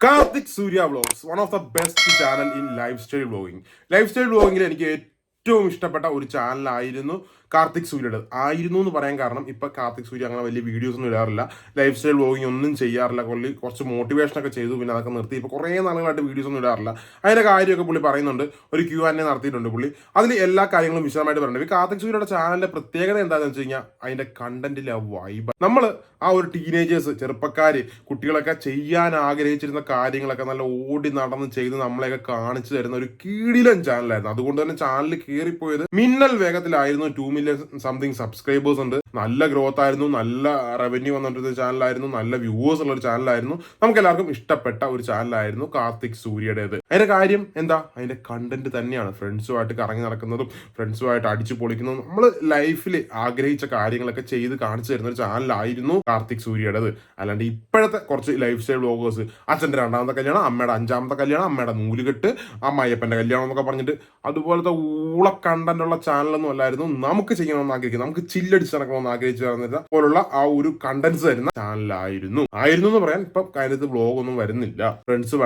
Karthik Surya vlogs one of the best channel in life style vlogging. Life style വ്ലോഗിങ്ങിൽ എനിക്ക് ഏറ്റവും ഇഷ്ടപ്പെട്ട ഒരു ചാനലായിരുന്നു കാർത്തിക് സൂര്യയുടെ ആയിരുന്നു എന്ന് പറയാൻ കാരണം ഇപ്പൊ കാർത്തിക് സൂര്യ അങ്ങനെ വലിയ വീഡിയോസ് ഒന്നും ഇടാറില്ല. ലൈഫ് സ്റ്റൈൽ വ്ളോഗിങ് ഒന്നും ചെയ്യാറില്ല. കൊള്ളി കുറച്ച് മോട്ടിവേഷൻ ഒക്കെ ചെയ്തു. പിന്നെ അതൊക്കെ നിർത്തി. ഇപ്പൊ കുറേ നാളുകളായിട്ട് വീഡിയോസ് ഒന്നും ഇടാറില്ല. അതിന്റെ കാര്യമൊക്കെ പുള്ളി പറയുന്നുണ്ട്. ഒരു ക്യൂ ആൻ നടത്തിയിട്ടുണ്ട് പുള്ളി. അതിൽ എല്ലാ കാര്യങ്ങളും വിശദമായിട്ട് പറയുന്നുണ്ട്. ഈ കാർത്തിക് സൂര്യയുടെ ചാനലിന്റെ പ്രത്യേകത എന്താണെന്ന് വെച്ച് കഴിഞ്ഞാൽ അതിന്റെ കണ്ടന്റിലെ വൈബ് നമ്മൾ ആ ഒരു ടീനേജേഴ്സ് ചെറുപ്പക്കാർ കുട്ടികളൊക്കെ ചെയ്യാൻ ആഗ്രഹിച്ചിരുന്ന കാര്യങ്ങളൊക്കെ നല്ല ഓടി നടന്ന് ചെയ്ത് നമ്മളെയൊക്കെ കാണിച്ചു തരുന്ന ഒരു കീടിലൻ ചാനലായിരുന്നു അതുകൊണ്ട് തന്നെ ചാനൽ കയറിപ്പോയത് മിന്നൽ വേഗത്തിലായിരുന്നു. Two to million something subscribers ഉണ്ട്. നല്ല ഗ്രോത്ത് ആയിരുന്നു നല്ല റവന്യൂ വന്നിട്ടുള്ള ചാനലായിരുന്നു നല്ല വ്യൂവേഴ്സ് ഉള്ള ഒരു ചാനലായിരുന്നു നമുക്ക് എല്ലാവർക്കും ഇഷ്ടപ്പെട്ട ഒരു ചാനലായിരുന്നു കാർത്തിക് സൂര്യയുടേത്. അതിന്റെ കാര്യം എന്താ? അതിന്റെ കണ്ടന്റ് തന്നെയാണ്. ഫ്രണ്ട്സുമായിട്ട് കറങ്ങി നടക്കുന്നതും ഫ്രണ്ട്സുമായിട്ട് അടിച്ചു പൊളിക്കുന്നതും നമ്മൾ ലൈഫിൽ ആഗ്രഹിച്ച കാര്യങ്ങളൊക്കെ ചെയ്ത് കാണിച്ചു തരുന്ന ഒരു ചാനലായിരുന്നു കാർത്തിക് സൂര്യയുടേത്. അല്ലാണ്ട് ഇപ്പോഴത്തെ കുറച്ച് ലൈഫ് സ്റ്റൈൽ വ്ളോഗേഴ്സ് അച്ഛന്റെ രണ്ടാമത്തെ കല്യാണം അമ്മയുടെ അഞ്ചാമത്തെ കല്യാണം അമ്മയുടെ നൂലുകെട്ട് അമ്മായിയപ്പന്റെ കല്യാണം എന്നൊക്കെ പറഞ്ഞിട്ട് അതുപോലത്തെ ഊള കണ്ടന്റ് ഉള്ള ചാനലൊന്നും അല്ലായിരുന്നു. നമുക്ക് ചെയ്യണമെന്ന് ആഗ്രഹിക്കുന്നത് നമുക്ക് ചില്ലടിച്ച് നടക്കണമെന്ന് ആഗ്രഹിച്ചു തരുന്ന പോലുള്ള ആ ഒരു കണ്ടന്റ്സ് തരുന്ന ചാനലായിരുന്നു. ആയിരുന്നു എന്ന് പറയാൻ ഇപ്പൊ കാര്യത്ത് ബ്ലോഗ് ഒന്നും വരുന്നില്ല. ഫ്രണ്ട്സ്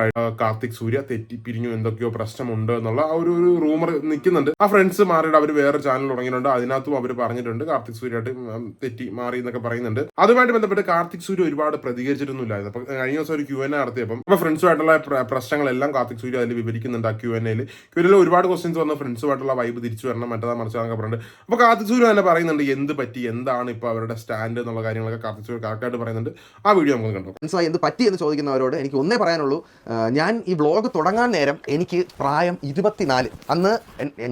കാർത്തിക് സൂര്യ തെറ്റി പിരിഞ്ഞു എന്തൊക്കെയോ പ്രശ്നമുണ്ട് എന്നുള്ള ആ ഒരു ഒരു റൂമർ നിൽക്കുന്നുണ്ട്. ആ ഫ്രണ്ട്സ് മാറിയിട്ട് അവർ വേറെ ചാനൽ തുടങ്ങിയിട്ടുണ്ട്. അതിനകത്തും അവർ പറഞ്ഞിട്ടുണ്ട് കാർത്തിക് സൂര്യയായിട്ട് തെറ്റി മാറി എന്നൊക്കെ പറയുന്നുണ്ട്. അതുമായിട്ട് ബന്ധപ്പെട്ട് കാർത്തിക് സൂര്യ ഒരുപാട് പ്രതികരിച്ചിട്ടൊന്നുമില്ലായിരുന്നു. അപ്പൊ കഴിഞ്ഞ ദിവസം ഒരു ക്യൂ എൻ നടത്തിയപ്പം അപ്പൊ ഫ്രണ്ട്സുമായിട്ടുള്ള പ്ര- പ്രശ്നങ്ങളെല്ലാം കാർത്തിക് സൂര്യ അതിൽ വിവരിക്കുന്നുണ്ട് ആ ക്യൂ എൻ എയിൽ ക്യൂ എൽ ഒരുപാട് ക്വസ്റ്റ്യൻസ് വന്ന. ഫ്രണ്ട്സുമായിട്ടുള്ള വൈബ് തിരിച്ചു വരണം മറ്റേതാ മറിച്ചാന്നൊക്കെ പറഞ്ഞിട്ടുണ്ട് അപ്പൊ കാർത്തിക് സൂര്യ തന്നെ പറയുന്നുണ്ട് എന്ത് പറ്റി? എന്താണ് ഇപ്പൊ അവരുടെ സ്റ്റാൻഡ് എന്നുള്ള കാര്യങ്ങളൊക്കെ ആയിട്ട് കറക്റ്റായിട്ട് പറയുന്നുണ്ട്. ആ വീഡിയോ നമുക്ക് കണ്ടു. മനസ്സിലായി എന്ത് പറ്റി എന്ന് ചോദിക്കുന്നവരോട് എനിക്ക് ഒന്നേ പറയാനുള്ളൂ. ഞാൻ ഈ വ്ളോഗ് തുടങ്ങാൻ നേരം എനിക്ക് പ്രായം ഇരുപത്തിനാല്. അന്ന്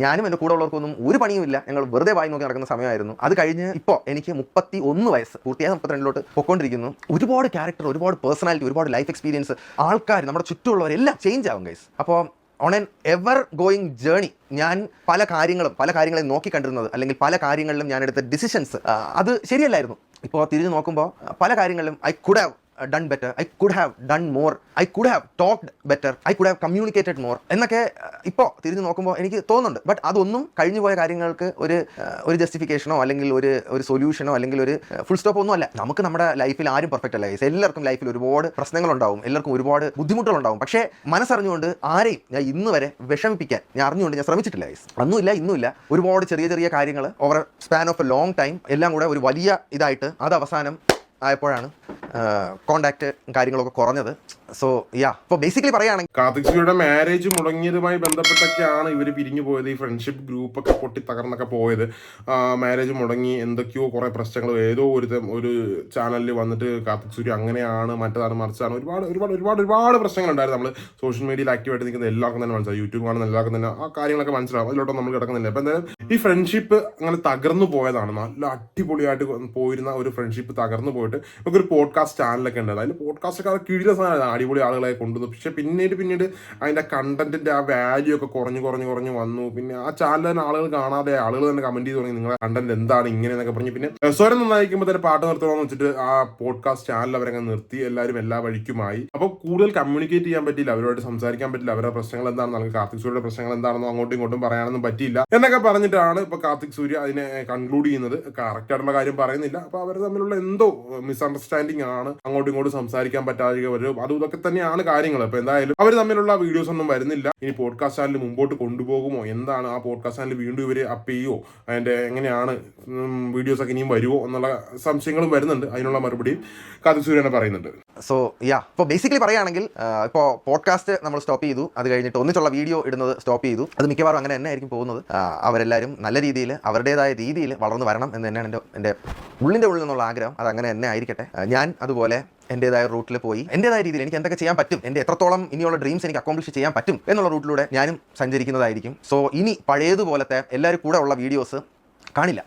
ഞാനും എന്റെ കൂടെ ഉള്ളവർക്കൊന്നും ഒരു പണിയുമില്ല. ഞങ്ങൾ വെറുതെ വായി നോക്കി നടക്കുന്ന സമയമായിരുന്നു. അത് കഴിഞ്ഞ് ഇപ്പോൾ എനിക്ക് മുപ്പത്തി ഒന്ന് വയസ്സ് പൂർത്തിയായ മുപ്പത്തിരണ്ടിലോട്ട് പൊക്കോണ്ടിരിക്കുന്നു ഒരുപാട് ക്യാരക്ടർ ഒരുപാട് പേഴ്സണാലിറ്റി ഒരുപാട് ലൈഫ് എക്സ്പീരിയൻസ് ആൾക്കാർ നമ്മുടെ ചുറ്റുമുള്ളവരെല്ലാം ചേഞ്ച് ആവും ഗൈസ് അപ്പോൾ on and ever going journey ഞാൻ പല കാര്യങ്ങളും പല കാര്യങ്ങളെ നോക്കി കണ്ടിരുന്നത് അല്ലെങ്കിൽ പല കാര്യങ്ങളിലും ഞാൻ എടുത്ത ഡിസിഷൻസ് അത് ശരിയല്ലായിരുന്നു. ഇപ്പോൾ തിരിഞ്ഞു നോക്കുമ്പോൾ പല കാര്യങ്ങളിലും I could have done better I could have done more I could have talked better I could have communicated more എന്നൊക്കെ ഇപ്പോൾ തിരിഞ്ഞു നോക്കുമ്പോൾ എനിക്ക് തോന്നുന്നുണ്ട്. ബട്ട് അതൊന്നും കഴിഞ്ഞു പോയ കാര്യങ്ങൾക്ക് ഒരു അഹ്, ഒരു ജസ്റ്റിഫിക്കേഷനോ അല്ലെങ്കിൽ ഒരു ഒരു സൊല്യൂഷനോ അല്ലെങ്കിൽ ഒരു ഫുൾ സ്റ്റോപ്പ് ഒന്നും അല്ല. നമുക്ക് നമ്മുടെ ലൈഫിൽ ആരും പെർഫെക്റ്റ് അല്ല. എല്ലാവർക്കും ലൈഫിൽ ഒരുപാട് പ്രശ്നങ്ങളുണ്ടാവും. എല്ലാവർക്കും ഒരുപാട് ബുദ്ധിമുട്ടുകളുണ്ടാവും. പക്ഷേ മനസ്സറിഞ്ഞുകൊണ്ട് ആരെയും ഞാൻ ഇന്ന് വരെ വിഷമിപ്പിക്കാൻ ഞാൻ അറിഞ്ഞുകൊണ്ട് ഞാൻ ശ്രമിച്ചിട്ടില്ല. ഗൈസ് അന്നുമില്ല ഇന്നുമില്ല. ഒരുപാട് ചെറിയ ചെറിയ കാര്യങ്ങൾ over span of a long time എല്ലാം കൂടെ ഒരു വലിയ ഇതായിട്ട് അത് അവസാനം ആയപ്പോഴാണ് കോണ്ടാക്ട് കാര്യങ്ങളൊക്കെ കുറഞ്ഞത്. സോ യാ അപ്പോൾ ബേസിക്കലി പറയുകയാണെങ്കിൽ കാർത്തിക് മാരേജ് മുടങ്ങിയതുമായി ബന്ധപ്പെട്ടൊക്കെയാണ് ഇവർ പിരിഞ്ഞു പോയത്. ഈ ഫ്രണ്ട്ഷിപ്പ് ഗ്രൂപ്പൊക്കെ പൊട്ടി തകർന്നൊക്കെ പോയത്. മാരേജ് മുടങ്ങി എന്തൊക്കെയോ കുറേ പ്രശ്നങ്ങൾ. ഏതോ ഒരു ഒരു ചാനലിൽ വന്നിട്ട് കാർത്തിക് സൂര്യ അങ്ങനെയാണ് മറ്റേതാണ് മറിച്ചാണ് ഒരുപാട് ഒരുപാട് ഒരുപാട് ഒരുപാട് പ്രശ്നങ്ങളുണ്ടായിരുന്നു നമ്മൾ സോഷ്യൽ മീഡിയയിൽ ആക്റ്റീവായിട്ട് നിൽക്കുന്ന എല്ലാവർക്കും തന്നെ മനസ്സിലാവും യൂട്യൂബ് കാണുന്ന എല്ലാവർക്കും തന്നെ ആ കാര്യങ്ങളൊക്കെ മനസ്സിലാവും. അതിലോട്ട് നമ്മൾ കിടക്കുന്നില്ല. അപ്പം എന്തായാലും ഈ ഫ്രണ്ട്ഷിപ്പ് അങ്ങനെ തകർന്നു പോയതാണ്. നല്ല അടിപൊളിയായിട്ട് പോയിരുന്ന ഒരു ഫ്രണ്ട്ഷിപ്പ് തകർന്നു പോയിട്ട് നമുക്കൊരു പോഡ്കാസ്റ്റ് ചാനലൊക്കെ ഉണ്ടായിരുന്നു. അതിൽ പോഡ്കാസ്റ്റ് ഒക്കെ കിഴിഞ്ഞ സാധനമാണ് അടിപൊളി ആളുകളെ കൊണ്ടുവന്നു. പക്ഷെ പിന്നീട് പിന്നീട് അതിന്റെ കണ്ടന്റിന്റെ ആ വാല്യൂ ഒക്കെ കുറഞ്ഞു കുറഞ്ഞു കുറഞ്ഞു വന്നു. പിന്നെ ആ ചാനൽ തന്നെ ആളുകൾ കാണാതെ ആളുകൾ തന്നെ കമന്റ് ചെയ്ത് തുടങ്ങി. നിങ്ങളുടെ കണ്ടന്റ് എന്താണ് ഇങ്ങനെ എന്നൊക്കെ പറഞ്ഞു. പിന്നെ സ്വരം നന്നായിരിക്കുമ്പോൾ തന്നെ പാട്ട് നിർത്തണമെന്ന് വെച്ചിട്ട് ആ പോഡ്കാസ്റ്റ് ചാനൽ അവരങ്ങ് നിർത്തി. എല്ലാവരും എല്ലാ വഴിക്കുമായി. അപ്പോൾ കൂടുതൽ കമ്മ്യൂണിക്കേറ്റ് ചെയ്യാൻ പറ്റില്ല അവരോട് സംസാരിക്കാൻ പറ്റില്ല അവരുടെ പ്രശ്നങ്ങൾ എന്താണെന്ന് അല്ലെങ്കിൽ കാർത്തിക് സൂര്യയുടെ പ്രശ്നങ്ങൾ എന്താണെന്നോ അങ്ങോട്ടും ഇങ്ങോട്ടും പറയാനൊന്നും പറ്റിയില്ല എന്നൊക്കെ പറഞ്ഞിട്ടാണ് ഇപ്പൊ കാർത്തിക് സൂര്യ അതിനെ കൺക്ലൂഡ് ചെയ്യുന്നത്. കറക്റ്റ് ആയിട്ടുള്ള കാര്യം പറയുന്നില്ല. അപ്പൊ അവർ തമ്മിലുള്ള എന്തോ മിസ്അണ്ടർസ്റ്റാൻഡിങ് ആണ്. അങ്ങോട്ടും ഇങ്ങോട്ടും സംസാരിക്കാൻ പറ്റാതെ വരും അതും ഇതൊക്കെ തന്നെയാണ് കാര്യങ്ങൾ. അപ്പൊ എന്തായാലും അവർ തമ്മിലുള്ള വീഡിയോസ് ഒന്നും വരുന്നില്ല. ഇനി പോഡ്കാസ്റ്റ് ചാനൽ മുമ്പോട്ട് കൊണ്ടുപോകുമോ? എന്താണ് ആ പോഡ്കാസ്റ്റ് ചാനൽ വീണ്ടും ഇവർ അപ്പ് ചെയ്യുമോ അതിന്റെ എങ്ങനെയാണ് വീഡിയോസ് ഒക്കെ ഇനിയും വരുമോ എന്നുള്ള സംശയങ്ങളും വരുന്നുണ്ട്. അതിനുള്ള മറുപടിയും കാതി സൂര്യനെ പറയുന്നുണ്ട്. സോ യാ ഇപ്പോൾ ബേസിക്കലി പറയുകയാണെങ്കിൽ ഇപ്പോൾ പോഡ്കാസ്റ്റ് നമ്മൾ സ്റ്റോപ്പ് ചെയ്തു. അത് കഴിഞ്ഞിട്ട് ഒന്നിച്ചുള്ള വീഡിയോ ഇടുന്നത് സ്റ്റോപ്പ് ചെയ്തു. അത് മിക്കവാറും അങ്ങനെ തന്നെ ആയിരിക്കും പോകുന്നത് അവരെല്ലാവരും നല്ല രീതിയിൽ അവരുടേതായ രീതിയിൽ വളർന്നു വരണം എന്ന് തന്നെയാണ് എന്റെ എന്റെ ഉള്ളിന്റെ ഉള്ളിൽ നിന്നുള്ള ആഗ്രഹം. അത് അങ്ങനെ തന്നെ ആയിരിക്കട്ടെ. ഞാൻ അതുപോലെ എന്റെതായ റൂട്ടിൽ പോയി. എന്റെതായ രീതിയിൽ എനിക്ക് എന്തൊക്കെ ചെയ്യാൻ പറ്റും എന്റെ എത്രത്തോളം ഇനിയുള്ള ഡ്രീംസ് എനിക്ക് അക്കോംപ്ലിഷ് ചെയ്യാൻ പറ്റും എന്നുള്ള റൂട്ടിലൂടെ ഞാനും സഞ്ചരിക്കുന്നതായിരിക്കും. സോ ഇനി പഴയതുപോലത്തെ എല്ലാവരും കൂടെ ഉള്ള വീഡിയോസ് കാണില്ല.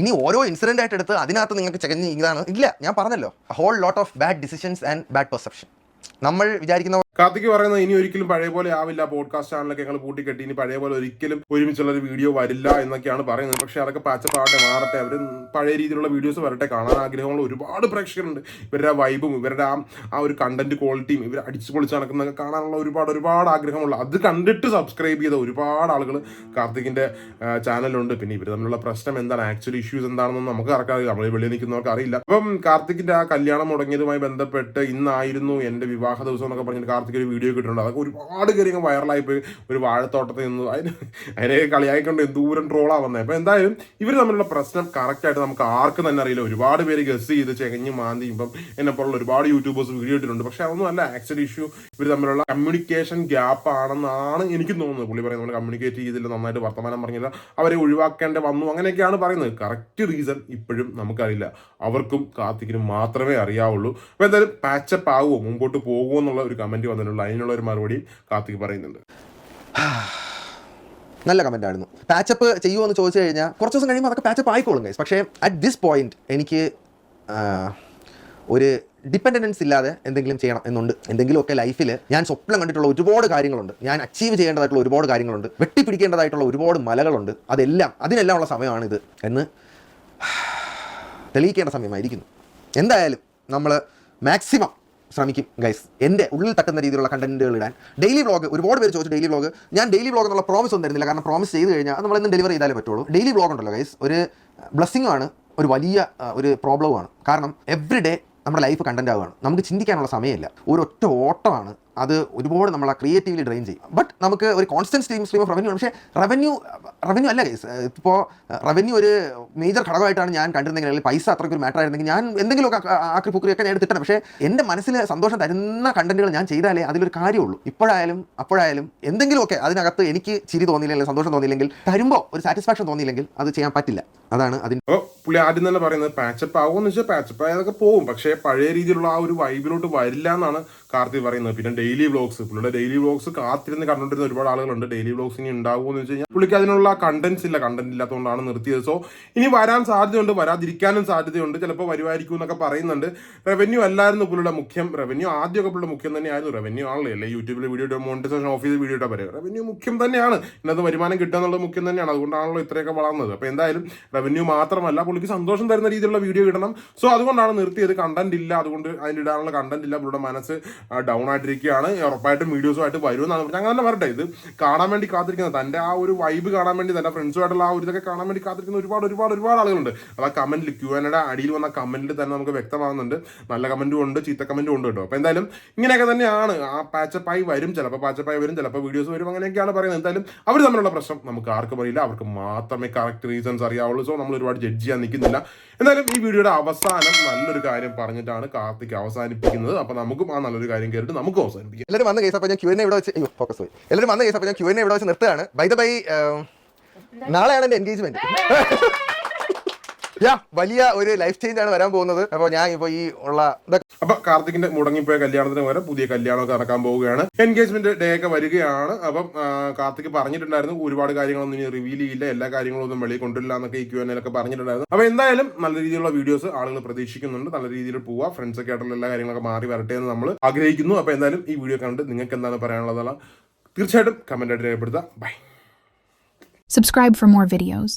ഇനി ഓരോ ഇൻസിഡന്റ് ആയിട്ട് എടുത്ത് അതിനകത്ത് നിങ്ങൾക്ക് ചെകഞ്ഞ് ഇതാണ്. ഇല്ല ഞാൻ പറഞ്ഞല്ലോ. Whole lot of bad decisions and bad perception നമ്മൾ വിചാരിക്കുന്ന കാർത്തിക് പറയുന്നത് ഇനി ഒരിക്കലും പഴയ പോലെ ആവില്ല. പോഡ്കാസ്റ്റ് ചാനലൊക്കെ ഞങ്ങൾ പൂട്ടിക്കെട്ടി. ഇനി പഴയ പോലെ ഒരിക്കലും ഒരുമിച്ചുള്ള ഒരു വീഡിയോ വരില്ല എന്നൊക്കെയാണ് പറയുന്നത്. പക്ഷേ അതൊക്കെ പാച്ചപ്പാവട്ടെ മാറട്ടെ. അവർ പഴയ രീതിയിലുള്ള വീഡിയോസ് വരട്ടെ. കാണാൻ ആഗ്രഹമുള്ള ഒരുപാട് പ്രേക്ഷകരുണ്ട്. ഇവരുടെ ആ വൈബും ഇവരുടെ ആ ആ ഒരു കണ്ടന്റ് ക്വാളിറ്റിയും ഇവർ അടിച്ചു പൊളിച്ച് നടക്കുന്നതൊക്കെ കാണാനുള്ള ഒരുപാട് ഒരുപാട് ആഗ്രഹമുള്ള. അത് കണ്ടിട്ട് സബ്സ്ക്രൈബ് ചെയ്ത ഒരുപാട് ആളുകൾ കാർത്തികിന്റെ ചാനലുണ്ട് പിന്നെ ഇവർ തമ്മിലുള്ള പ്രശ്നം എന്താണ്? ആക്ച്വലി ഇഷ്യൂസ് എന്താണെന്നൊന്നും നമുക്ക് അറിയാം നമ്മൾ വെളിയിൽ നിൽക്കുന്നവർക്ക് അറിയില്ല. അപ്പം കാർത്തികിന്റെ ആ കല്യാണം മുടങ്ങിയതുമായി ബന്ധപ്പെട്ട് ഇന്നായിരുന്നു എന്റെ വിവാഹ ദിവസം എന്നൊക്കെ പറഞ്ഞിട്ട് കാർത്തിക് ഒരു വീഡിയോ കിട്ടുന്നുണ്ട് അതൊക്കെ ഒരുപാട് കാര്യങ്ങൾ വൈറലായി പോയി. ഒരു വാഴത്തോട്ടത്തിൽ നിന്ന് അതിന് അതിനെ കളിയായിക്കൊണ്ട് ദൂരം ട്രോളാ വന്നത് അപ്പൊ എന്തായാലും ഇവർ തമ്മിലുള്ള പ്രശ്നം കറക്റ്റായിട്ട് നമുക്ക് ആർക്കും തന്നെ അറിയില്ല. ഒരുപാട് പേര് ഗസ് ചെയ്ത് ചെകഞ്ഞ് മാന്തി ഇപ്പം എന്നെ പോലുള്ള ഒരുപാട് യൂട്യൂബേഴ്സ് വീഡിയോ ഇട്ടിട്ടുണ്ട്. പക്ഷെ അതൊന്നും അല്ല. ആക്ച്വൽ ഇഷ്യൂ ഇവർ തമ്മിലുള്ള കമ്മ്യൂണിക്കേഷൻ ഗ്യാപ്പ് ആണെന്നാണ് എനിക്ക് തോന്നുന്നത്. പുള്ളി പറയുന്നത് നമ്മൾ കമ്മ്യൂണിക്കേറ്റ് ചെയ്തില്ല നന്നായിട്ട് വർത്തമാനം പറഞ്ഞില്ല അവരെ ഒഴിവാക്കേണ്ട വന്നു അങ്ങനെയൊക്കെയാണ് പറയുന്നത്. കറക്റ്റ് റീസൺ ഇപ്പോഴും നമുക്കറിയില്ല. അവർക്കും കാർത്തിക്കിനും മാത്രമേ അറിയാവുള്ളൂ. അപ്പോൾ എന്തായാലും പാച്ചപ്പ് ആകുമോ മുമ്പോട്ട് പോകുമോ എന്നുള്ള ഒരു കമന്റ് വന്നിട്ടുള്ളൂ അതിനുള്ള ഒരു മറുപടി കാർത്തിക് പറയുന്നുണ്ട്. നല്ല കമന്റ് ആയിരുന്നു. പാച്ചപ്പ് ചെയ്യുമോ എന്ന് ചോദിച്ചു കഴിഞ്ഞാൽ കുറച്ച് ദിവസം കഴിയുമ്പോൾ അതൊക്കെ പാച്ചപ്പ് ആയിക്കോളും ഗൈസ് പക്ഷേ അറ്റ് ദിസ് പോയിന്റ് എനിക്ക് ഒരു ഡിപ്പെൻഡൻസ് ഇല്ലാതെ എന്തെങ്കിലും ചെയ്യണം എന്നുണ്ട്. എന്തെങ്കിലുമൊക്കെ ലൈഫിൽ ഞാൻ സ്വപ്നം കണ്ടിട്ടുള്ള ഒരുപാട് കാര്യങ്ങളുണ്ട്. ഞാൻ അച്ചീവ് ചെയ്യേണ്ടതായിട്ടുള്ള ഒരുപാട് കാര്യങ്ങളുണ്ട്. വെട്ടിപ്പിടിക്കേണ്ടതായിട്ടുള്ള ഒരുപാട് മലകളുണ്ട്. അതെല്ലാം അതിനെല്ലാം ഉള്ള സമയമാണിത് എന്ന് തെളിയിക്കേണ്ട സമയമായിരിക്കുന്നു. എന്തായാലും നമ്മൾ മാക്സിമം ശ്രമിക്കും ഗൈസ് എന്റെ ഉള്ളിൽ തട്ടുന്ന രീതിയിലുള്ള കണ്ടന്റുകൾ ഇടാൻ. ഡെയിലി വ്ളോഗ് ഒരുപാട് പേര് ചോദിച്ചു ഡെയിലി വ്ളോഗ് ഞാൻ ഡെയിലി വ്ളോഗ് എന്നുള്ള പ്രോമിസ് ഒന്നും തരുന്നില്ല. കാരണം പ്രോമിസ് ചെയ്ത് കഴിഞ്ഞാൽ അത് നമ്മൾ ഇന്ന് ഡെലിവറി ചെയ്താലേ പറ്റുള്ളൂ. ഡെയിലി വ്ളോഗ് ഉണ്ടല്ലോ ഗൈസ് ഒരു ബ്ലസ്സിംഗ് ആണ് ഒരു വലിയ ഒരു പ്രോബ്ലമാണ് കാരണം എവറി ഡേ നമ്മുടെ ലൈഫ് കണ്ടന്റ് ആവുകയാണ്. നമുക്ക് ചിന്തിക്കാനുള്ള സമയമില്ല. ഒരൊറ്റ ഓട്ടമാണ് അത് ഒരുപാട് നമ്മൾ ആ ക്രിയേറ്റീവ്ലി ഡ്രെയിൻ ചെയ്യും. ബട്ട് നമുക്ക് ഒരു constant stream stream of revenue പക്ഷേ റവന്യൂ റവന്യൂ അല്ല കേസ് ഇപ്പോൾ റവന്യൂ ഒരു മേജർ ഘടകമായിട്ടാണ് ഞാൻ കണ്ടിരുന്നെങ്കിൽ അല്ലെങ്കിൽ പൈസ അത്രയ്ക്ക് ഒരു മാറ്റർ ആയിരുന്നെങ്കിൽ ഞാൻ എന്തെങ്കിലുമൊക്കെ ആക്രി പുക്രിയൊക്കെ ഞാൻ എടുത്തിട്ടാണ് പക്ഷേ എന്റെ മനസ്സിൽ സന്തോഷം തരുന്ന കണ്ടന്റുകൾ ഞാൻ ചെയ്താലേ അതിലൊരു കാര്യമുള്ളൂ. ഇപ്പോഴായാലും അപ്പോഴായാലും എന്തെങ്കിലുമൊക്കെ അതിനകത്ത് എനിക്ക് ചിരി തോന്നിയില്ലെങ്കിൽ സന്തോഷം തോന്നിയില്ലെങ്കിൽ തരുമ്പോൾ ഒരു സാറ്റിസ്ഫാക്ഷൻ തോന്നിയില്ലെങ്കിൽ അത് ചെയ്യാൻ പറ്റില്ല. അതാണ് അതിന്റെ പുള്ളി ആദ്യം തന്നെ പറയുന്നത് പാച്ചപ്പ് ആവുമെന്ന് വെച്ചാൽ പാച്ചപ്പ് ആയതൊക്കെ പോകും പക്ഷേ പഴയ രീതിയിലുള്ള ആ ഒരു വൈബിലോട്ട് വരില്ല എന്നാണ് കാർത്തി പറയുന്നത്. പിന്നെ ഡെയിലി വ്ളോഗ്സ് പുള്ളിയുടെ ഡെയിലി വ്ളോഗ്സ് കാത്തിരുന്ന് കണ്ടുകൊണ്ടിരുന്ന ഒരുപാട് ആളുകളുണ്ട്. ഡെയിലി വ്ളോഗ്സ് ഇനി ഉണ്ടാവുമെന്ന് വെച്ച് കഴിഞ്ഞാൽ പുള്ളിക്ക് അതിനുള്ള കണ്ടന്റ്സ് ഇല്ല. കണ്ടന്റ് ഇല്ലാത്തതുകൊണ്ടാണ് നിർത്തിയത്. സോ ഇനി വരാൻ സാധ്യതയുണ്ട്. വരാതിരിക്കാനും സാധ്യതയുണ്ട്. ചിലപ്പോൾ വരുമായിരിക്കും എന്നൊക്കെ പറയുന്നുണ്ട്. റവന്യൂ അല്ലായിരുന്നു പുള്ളിയുടെ മുഖ്യം. റവന്യൂ ആദ്യമൊക്കെ പുള്ളിയുടെ മുഖ്യം തന്നെയായിരുന്നു. റവന്യൂ ആണല്ലോ. അല്ലേ? യൂട്യൂബിൽ വീഡിയോ മോണിറ്റൈസേഷൻ ഓഫീസിൽ വീഡിയോ ഇട്ടാൽ പറയുക റവന്യൂ മുഖ്യം തന്നെയാണ്. ഇന്നത്തെ വരുമാനം കിട്ടുക എന്നുള്ളത് മുഖ്യം തന്നെയാണ്. അതുകൊണ്ടാണല്ലോ ഇത്രയൊക്കെ വളർന്നത്. അപ്പോൾ എന്തായാലും റവന്യൂ മാത്രമല്ല പുള്ളിക്ക് സന്തോഷം തരുന്ന രീതിയിലുള്ള വീഡിയോ ഇടണം. സോ അതുകൊണ്ടാണ് നിർത്തിയത്. കണ്ടന്റ് ഇല്ല. അതുകൊണ്ട് അതിന്റെ ഇടാനുള്ള കണ്ടന്റ് ഇല്ല. പുള്ളിയുടെ മനസ്സ് ഡൗൺ ആയിട്ടിരിക്കുകയാണ് ഉറപ്പായിട്ടും വീഡിയോസുമായിട്ട് വരുമെന്നാണ് പറഞ്ഞത്. അങ്ങനെ തന്നെ ഇത് കാണാൻ വേണ്ടി കാത്തിരിക്കുന്നത് തന്റെ ആ ഒരു വൈബ് കാണാൻ വേണ്ടി തന്റെ ഫ്രണ്ട്സുമായിട്ടുള്ള ആ ഒരു ഇതൊക്കെ കാണാൻ വേണ്ടി കാത്തിരിക്കുന്ന ഒരുപാട് ഒരുപാട് ഒരുപാട് ആളുകളുണ്ട്. അത് ആ കമന്റിൽ ക്യൂ എനയുടെ അടിയിൽ വന്ന കമന്റിൽ തന്നെ നമുക്ക് വ്യക്തമാകുന്നുണ്ട് നല്ല കമന്റും ഉണ്ട് ചീത്ത കമന്റും ഉണ്ട് കേട്ടോ. അപ്പോൾ എന്തായാലും ഇങ്ങനെയൊക്കെ തന്നെയാണ്. ആ പാച്ചപ്പായി വരും. ചിലപ്പോൾ പാച്ചപ്പായി വരും ചിലപ്പോൾ വീഡിയോസ് വരും. അങ്ങനെയൊക്കെയാണ് പറയുന്നത്. എന്തായാലും അവർ തമ്മിലുള്ള പ്രശ്നം നമുക്ക് ആർക്കും അറിയില്ല. അവർക്ക് മാത്രമേ കറക്റ്റ് റീസൺസ് അറിയാവുള്ളൂ. സോ നമ്മൾ ഒരുപാട് ജഡ്ജ് ചെയ്യാൻ നിൽക്കുന്നില്ല. എന്തായാലും ഈ വീഡിയോയുടെ അവസാനം നല്ലൊരു കാര്യം പറഞ്ഞിട്ടാണ് കാർത്തിക് അവസാനിപ്പിക്കുന്നത്. അപ്പോൾ നമുക്കും ആ നല്ലൊരു കാര്യം കേട്ടിട്ട് നമുക്ക് അവസാനിപ്പിക്കാം. എല്ലാവരും വന്ന കേസ് അപ്പോൾ ഞാൻ ക്യൂ എന്നെ ഇവിടെ വെച്ച് അയ്യോ ഫോക്കസ് പോയി. എല്ലാവരും വന്ന കേസ് അപ്പോൾ ഞാൻ ക്യൂ എന്നെ ഇവിടെ വെച്ച് നിർത്തുകയാണ്. ബൈ ദ ബൈ നാളെയാണ് എന്റെ എൻഗേജ്മെന്റ് യാ വലിയ ഒരു ലൈഫ് ചേഞ്ച് ആണ് വരാൻ പോകുന്നത്. അപ്പോൾ ഞാൻ ഇപ്പോൾ ഈ ഉള്ള അപ്പൊ കാർത്തികിന്റെ മുടങ്ങിപ്പോയ കല്യാണത്തിന് വരെ പുതിയ കല്യാണമൊക്കെ നടക്കാൻ പോവുകയാണ്. എൻഗേജ്മെന്റ് ഡേ ഒക്കെ വരികയാണ്. അപ്പം കാർത്തിക് പറഞ്ഞിട്ടുണ്ടായിരുന്നു ഒരുപാട് കാര്യങ്ങളൊന്നും ഇനി റിവീൽ ചെയ്യില്ല എല്ലാ കാര്യങ്ങളും ഒന്നും വെളിയിൽ കൊണ്ടില്ല എന്നൊക്കെ ഈ ക്യൂ എന്നൊക്കെ പറഞ്ഞിട്ടുണ്ടായിരുന്നു. അപ്പൊ എന്തായാലും നല്ല രീതിയിലുള്ള വീഡിയോസ് ആളുകൾ പ്രതീക്ഷിക്കുന്നുണ്ട്. നല്ല രീതിയിൽ പോവുക ഫ്രണ്ട്സ് ഒക്കെ ആയിട്ടുള്ള എല്ലാ കാര്യങ്ങളൊക്കെ മാറി വരട്ടെ എന്ന് നമ്മൾ ആഗ്രഹിക്കുന്നു. അപ്പൊ എന്തായാലും ഈ വീഡിയോ കണ്ട് നിങ്ങൾക്ക് എന്താണ് പറയാനുള്ളതെല്ലാം തീർച്ചയായിട്ടും കമന്റ് ആയിട്ട് രേഖപ്പെടുത്തുക. Bye subscribe for more videos.